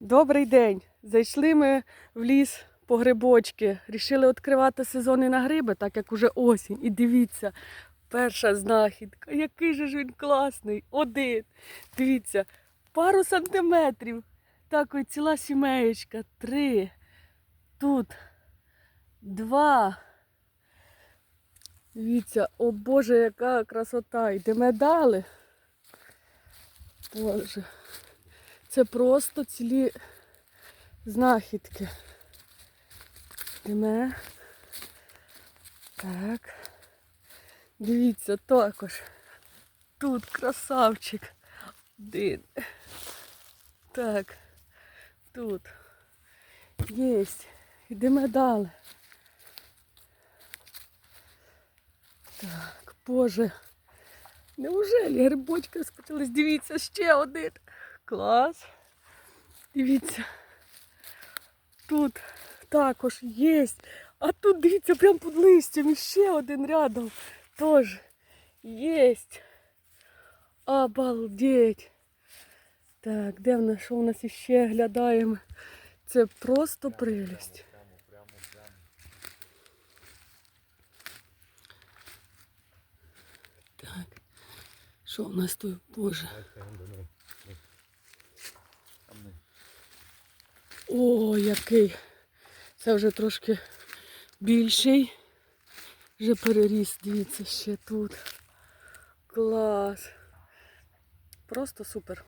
Добрий день! Зайшли ми в ліс по грибочки. Рішили відкривати сезони на гриби, так як уже осінь. І дивіться, перша знахідка. Який же ж він класний. Один. Дивіться, пару сантиметрів. Так ось ціла сімеєчка. Три. Тут. Два. Дивіться, о Боже, яка красота. Йдемо далі. Боже. Це просто цілі знахідки. Йдемо. Так. Дивіться, також. Тут красавчик. Один. Так. Тут. Єсть. Йдемо далі. Так, Боже. Неужели грибочки скотились? Дивіться, ще один. Клас. Дивіться. Тут також є. А тут дивіться, прямо під листям ще один рядом. Теж є. Обалдеть. Так, де в нас, що у нас іще глядаємо? Це просто прелість. Так. Що в нас тут, Боже? О, який. Це вже трошки більший. Вже переріс, дивіться, ще тут. Клас. Просто супер.